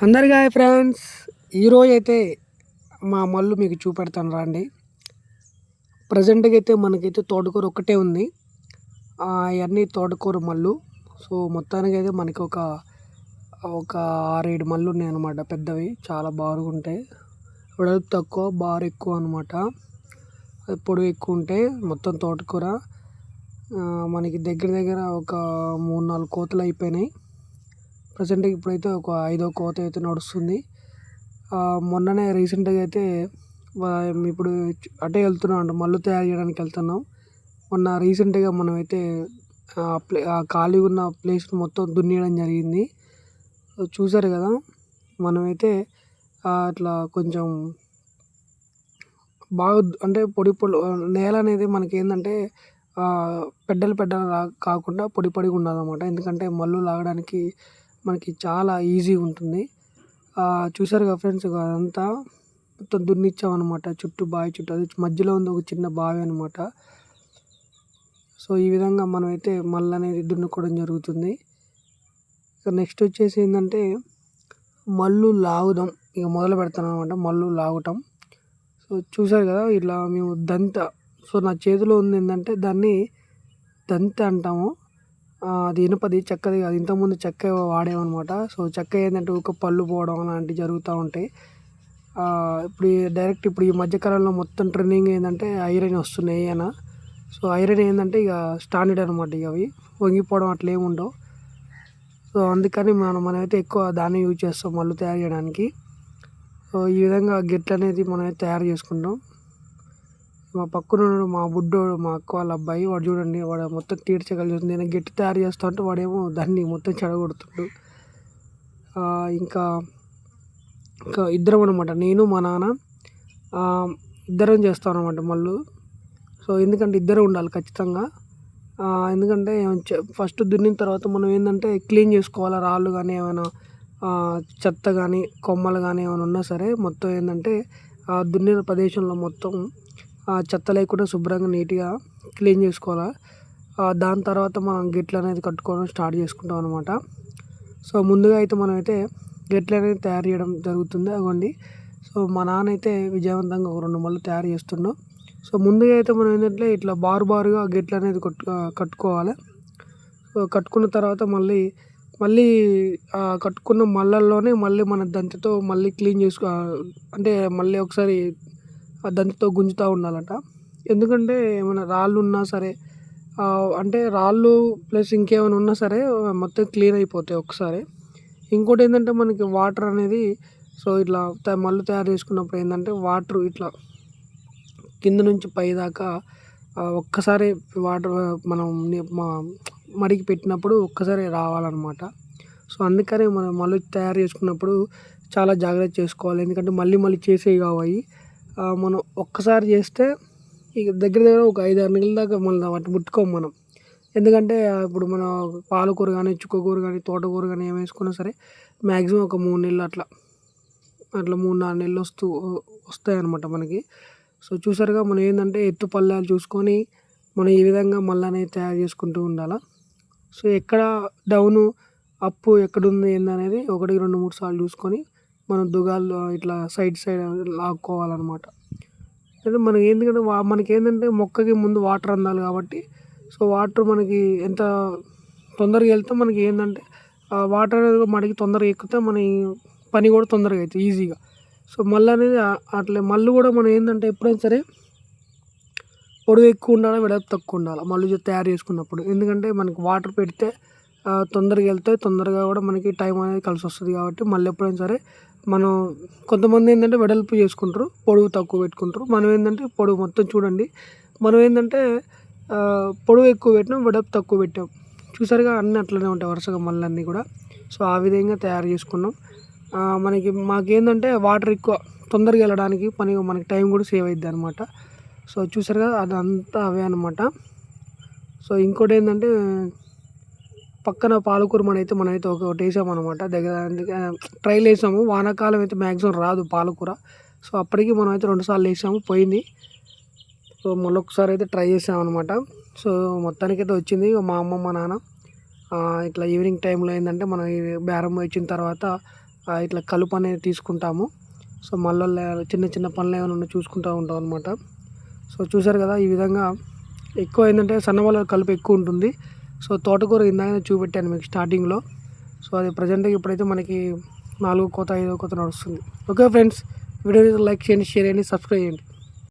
అందరికీ hi friends. ఈరోజు అయితే మా మల్లు మీకు చూపెడతాను రండి. ప్రజెంట్గా అయితే మనకైతే తోటకూర ఒక్కటే ఉంది. అవన్నీ తోటకూర మల్లు. సో మొత్తానికి అయితే మనకి ఒక ఒక ఆరేడు మల్లు ఉన్నాయి అనమాట పెద్దవి. చాలా బాగుంటాయి. వెడల్పు తక్కువ బారు ఎక్కువ అనమాట పొడవు ఎక్కువ ఉంటాయి మొత్తం తోటకూర. మనకి దగ్గర దగ్గర ఒక మూడు నాలుగు కోతలు అయిపోయినాయి. ప్రజెంట్ ఇప్పుడైతే ఒక ఐదో కోత అయితే నడుస్తుంది. మొన్ననే రీసెంట్గా అయితే ఇప్పుడు అటే వెళ్తున్నాం అంట మళ్ళీ తయారు చేయడానికి వెళ్తున్నాం. మొన్న రీసెంట్గా మనమైతే ఆ ప్లే ఆ ఖాళీ ఉన్న ప్లేస్ మొత్తం దున్నియడం జరిగింది. చూసారు కదా మనమైతే అట్లా కొంచెం బాగా అంటే పొడి పొడి నేల అనేది మనకి ఏంటంటే పెడ్డలు పెడ్డలు రా కాకుండా పొడి పొడిగా ఉండాలన్నమాట. ఎందుకంటే మల్లు లాగడానికి మనకి చాలా ఈజీగా ఉంటుంది. ఆ, కదా ఫ్రెండ్స్ అదంతా మొత్తం దున్నిచ్చామన్నమాట. చుట్టూ బావి చుట్టూ అది మధ్యలో ఉంది ఒక చిన్న బావి అనమాట సో ఈ విధంగా మనమైతే మళ్ళీ అనేది దున్నుకోవడం జరుగుతుంది. ఇక నెక్స్ట్ వచ్చేసి ఏంటంటే మళ్ళు లాగుదాం. ఇక మొదలు పెడతాను అనమాట మళ్ళు లాగటం. సో చూసారు కదా ఇట్లా మేము దంత సో నా చేతిలో ఉంది ఏంటంటే దాన్ని దంత అంటాము. అది ఇనుపది చెక్కది కాదు. ఇంతకుముందు చెక్క వాడేమన్నమాట సో చెక్క ఏంటంటే ఒక పళ్ళు పోవడం అలాంటివి జరుగుతూ ఉంటాయి. ఇప్పుడు డైరెక్ట్ ఇప్పుడు ఈ మధ్యకాలంలో మొత్తం ట్రెండింగ్ ఏంటంటే ఐరన్ వస్తున్నాయి అయినా సో ఐరన్ ఏంటంటే ఇక స్టాండర్డ్ అనమాట ఇక అవి. వంగిపోవడం అట్లా ఏమి ఉండవు. సో అందుకని మనం మనమైతే ఎక్కువ దాన్ని యూజ్ చేస్తాం మళ్ళీ తయారు చేయడానికి. సో ఈ విధంగా గెట్లు అనేది మనమైతే తయారు చేసుకుంటాం. మా పక్కన మా బుడ్డోడు మా అక్క వాళ్ళ అబ్బాయి వాడు చూడండి వాడు మొత్తం తీర్చగలిగి నేను గట్టి తయారు చేస్తా ఉంటే వాడేమో దాన్ని మొత్తం చెడగొడుతుండు. ఇంకా ఇంకా ఇద్దరం అనమాట నేను మా నాన్న ఇద్దరం చేస్తాం అనమాట మళ్ళీ. సో ఎందుకంటే ఇద్దరు ఉండాలి ఖచ్చితంగా. ఎందుకంటే ఫస్ట్ దున్నిన తర్వాత మనం ఏంటంటే క్లీన్ చేసుకోవాలి? రాళ్ళు కానీ ఏమైనా చెత్త కానీ కొమ్మలు కానీ ఏమైనా ఉన్నా సరే మొత్తం ఏంటంటే ఆ దున్నిన ప్రదేశంలో మొత్తం చెత్త లేకుండా శుభ్రంగా నీట్గా క్లీన్ చేసుకోవాలి. దాని తర్వాత మనం గిట్లు అనేది కట్టుకోవడం స్టార్ట్ చేసుకుంటాం అనమాట సో ముందుగా అయితే మనం అయితే గెట్లు అనేది తయారు చేయడం జరుగుతుంది. అవ్వండి సో మా నాన్న అయితే విజయవంతంగా ఒక రెండు మళ్ళీ తయారు చేస్తున్నాం సో ముందుగా అయితే మనం ఏంటంటే ఇట్లా బారు బారుగా గెట్లు అనేది కట్టు కట్టుకోవాలి. సో కట్టుకున్న తర్వాత మళ్ళీ మళ్ళీ కట్టుకున్న మళ్ళల్లోనే మళ్ళీ మన దంతితో మళ్ళీ క్లీన్ చేసుకో అంటే మళ్ళీ ఒకసారి ఆ దంతితో గుంజుతూ ఉండాలట. ఎందుకంటే ఏమైనా రాళ్ళు ఉన్నా సరే అంటే రాళ్ళు ప్లస్ ఇంకేమైనా ఉన్నా సరే మొత్తం క్లీన్ అయిపోతాయి ఒకసారి. ఇంకోటి ఏంటంటే మనకి వాటర్ అనేది సో ఇట్లా మళ్ళీ తయారు చేసుకున్నప్పుడు ఏంటంటే వాటర్ ఇట్లా కింద నుంచి పై దాకా ఒక్కసారి వాటర్ మనం మడికి పెట్టినప్పుడు ఒక్కసారి రావాలన్నమాట. సో అందుకనే మనం మళ్ళీ తయారు చేసుకున్నప్పుడు చాలా జాగ్రత్త చేసుకోవాలి. ఎందుకంటే మళ్ళీ మళ్ళీ చేసేవి కావాలి మనం ఒక్కసారి చేస్తే ఇక దగ్గర దగ్గర ఒక ఐదు ఆరు నెలల దాకా మళ్ళీ వాటిని ముట్టుకోం మనం. ఎందుకంటే ఇప్పుడు మన పాలకూర కానీ చుక్కకూర కానీ తోటకూర కానీ ఏమి వేసుకున్నా సరే మ్యాక్సిమం ఒక మూడు నెలలు అట్లా అట్లా మూడు నాలుగు నెలలు వస్తూ వస్తాయన్నమాట మనకి. సో చూసారుగా మనం ఏంటంటే ఎత్తు పల్లాలు చూసుకొని మనం ఈ విధంగా మళ్ళీ తయారు చేసుకుంటూ ఉండాలి. సో ఎక్కడ డౌను అప్పు ఎక్కడుంది ఏందనేది ఒకటి రెండు మూడు సార్లు చూసుకొని మనం దుగాల్లో ఇట్లా సైడ్ సైడ్ లాక్కోవాలన్నమాట. అంటే మనకి ఎందుకంటే వా- మనకి ఏంటంటే మొక్కకి ముందు వాటర్ అందాలి కాబట్టి సో వాటర్ మనకి ఎంత తొందరగా వెళ్తే మనకి ఏంటంటే వాటర్ అనేది మనకి తొందరగా ఎక్కితే మన పని కూడా తొందరగా అవుతుంది ఈజీగా. సో మళ్ళీ అనేది అట్లే మళ్ళీ కూడా మనం ఏంటంటే ఎప్పుడైనా సరే పొడవు ఎక్కువ ఉండాలి వెడల్పు తక్కువ ఉండాలి మళ్ళీ తయారు చేసుకున్నప్పుడు. ఎందుకంటే మనకి వాటర్ పెడితే తొందరగా వెళ్తే తొందరగా కూడా మనకి టైం అనేది కలిసి వస్తుంది కాబట్టి మళ్ళీ ఎప్పుడైనా సరే మనం కొంతమంది ఏంటంటే వెడల్పు చేసుకుంటారు పొడవు తక్కువ పెట్టుకుంటారు. మనం ఏంటంటే పొడవు మొత్తం చూడండి. మనం ఏంటంటే పొడవు ఎక్కువ పెట్టినాం వెడల్పు తక్కువ పెట్టాం. చూసారుగా అన్నీ అట్లనే ఉంటాయి వరుసగా మళ్ళీ అన్నీ కూడా. సో ఆ విధంగా తయారు చేసుకున్నాం. మనకి మాకేంటంటే వాటర్ ఎక్కువ తొందరగా వెళ్ళడానికి పని మనకి టైం కూడా సేవ్ అయింది అనమాట సో చూసారు కదా అదంతా అవే అనమాట సో ఇంకోటి ఏంటంటే పక్కన పాలకూర మన అయితే మనమైతే ఒకటి వేసామన్నమాట దగ్గర ట్రైల్ వేసాము. వానాకాలం అయితే మ్యాక్సిమం రాదు పాలకూర సో అప్పటికి మనం అయితే రెండుసార్లు వేసాము పోయింది. సో మళ్ళీ ఒకసారి అయితే ట్రై చేసామన్నమాట సో మొత్తానికైతే వచ్చింది మా అమ్మ మా నాన్న. ఇట్లా ఈవినింగ్ టైంలో ఏంటంటే మనం బేరం వచ్చిన తర్వాత ఇట్లా కలుపు అనేది తీసుకుంటాము. సో మళ్ళీ చిన్న చిన్న పనులు ఏమైనా చూసుకుంటూ ఉంటాం అనమాట సో చూసారు కదా ఈ విధంగా ఎక్కువ ఏంటంటే సన్నవాళ్ళ కలుపు ఎక్కువ ఉంటుంది. సో తోటకూర ఇందాక చూపెట్టాను మీకు స్టార్టింగ్లో. సో అది ప్రజెంట్గా ఇప్పుడైతే మనకి నాలుగో కోత ఐదో కోత నడుస్తుంది. ఓకే ఫ్రెండ్స్ వీడియో లైక్ చేయండి షేర్ చేయండి సబ్స్క్రైబ్ చేయండి.